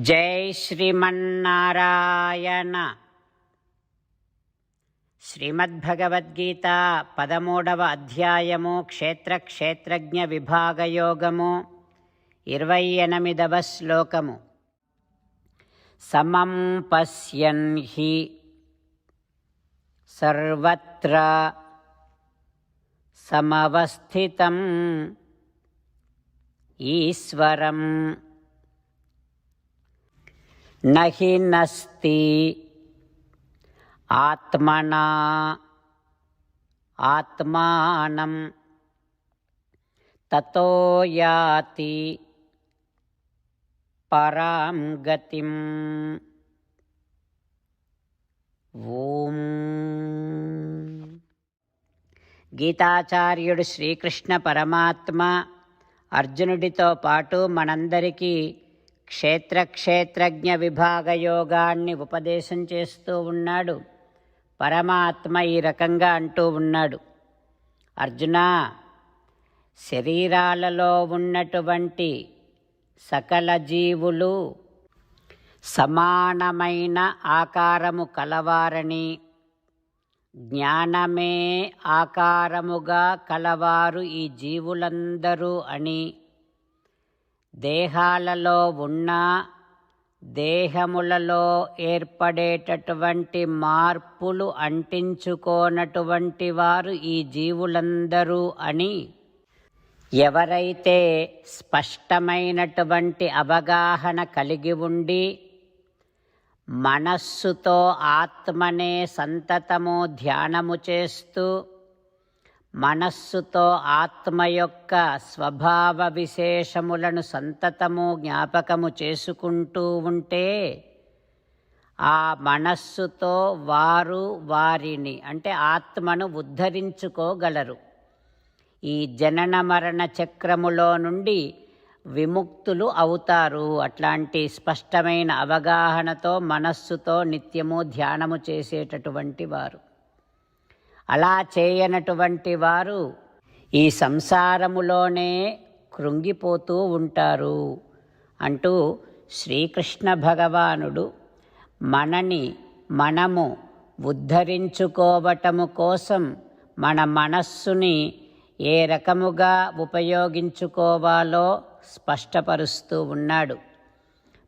జై శ్రీమన్నారాయణ. శ్రీమద్భగవద్గీత పదమూడవ అధ్యాయము క్షేత్ర క్షేత్రజ్ఞ విభాగయోగము ఇరవై ఎనిమిదవ శ్లోకము. సమం పశ్యన్ హి సర్వత్ర సమవస్థితం ఈశ్వరం. నహి నస్తి ఆత్మనా ఆత్మానం తతో యాతి పరాం గతిం ఓం. గీతాచార్యుడు శ్రీకృష్ణ పరమాత్మ అర్జునుడితో పాటు మనందరికీ క్షేత్ర క్షేత్రజ్ఞ విభాగ యోగాన్ని ఉపదేశం చేస్తూ ఉన్నాడు. పరమాత్మ ఈ రకంగా అంటూ ఉన్నాడు. అర్జున శరీరాలలో ఉన్నటువంటి సకల జీవులు సమానమైన ఆకారము కలవారని జ్ఞానమే ఆకారముగా కలవారు ఈ జీవులందరూ అని దేహాలలో ఉన్న దేహములలో ఏర్పడేటటువంటి మార్పులు అంటించుకోనటువంటి వారు ఈ జీవులందరూ అని ఎవరైతే స్పష్టమైనటువంటి అవగాహన కలిగి ఉండి మనస్సుతో ఆత్మనే సంతతము ధ్యానము చేస్తూ మనస్సుతో ఆత్మ యొక్క స్వభావ విశేషములను సంతతము జ్ఞాపకము చేసుకుంటూ ఉంటే ఆ మనస్సుతో వారు వారిని అంటే ఆత్మను ఉద్ధరించుకోగలరు. ఈ జనన మరణ చక్రములో నుండి విముక్తులు అవుతారు. అట్లాంటి స్పష్టమైన అవగాహనతో మనస్సుతో నిత్యము ధ్యానము చేసేటటువంటి వారు. అలా చేయనటువంటి వారు ఈ సంసారములోనే కృంగిపోతూ ఉంటారు అంటూ శ్రీకృష్ణ భగవానుడు మనని మనము ఉద్ధరించుకోవటము కోసం మన మనస్సుని ఏ రకముగా ఉపయోగించుకోవాలో స్పష్టపరుస్తూ ఉన్నాడు.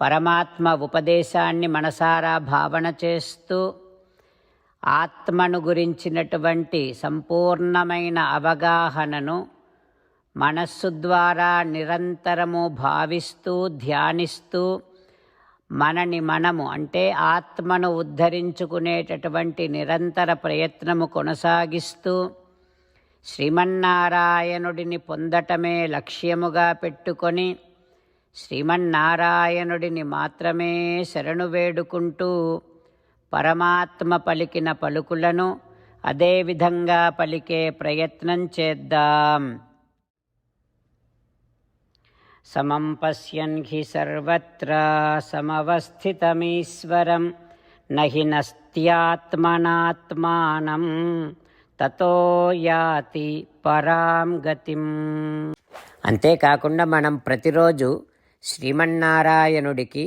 పరమాత్మ ఉపదేశాన్ని మనసారా భావన చేస్తూ ఆత్మను గురించినటువంటి సంపూర్ణమైన అవగాహనను మనస్సు ద్వారా నిరంతరము భావిస్తూ ధ్యానిస్తూ మనని మనము అంటే ఆత్మను ఉద్ధరించుకునేటటువంటి నిరంతర ప్రయత్నము కొనసాగిస్తూ శ్రీమన్నారాయణుడిని పొందటమే లక్ష్యముగా పెట్టుకొని శ్రీమన్నారాయణుడిని మాత్రమే శరణు వేడుకుంటూ పరమాత్మ పలికిన పలుకులను అదేవిధంగా పలికే ప్రయత్నం చేద్దాం. సమం పశ్యన్ హి సర్వత్ర సమవస్థితమీశ్వరం నహి నస్త్యాత్మనాత్మానం తతో యాతి పరాం గతిం. అంతేకాకుండా మనం ప్రతిరోజు శ్రీమన్నారాయణుడికి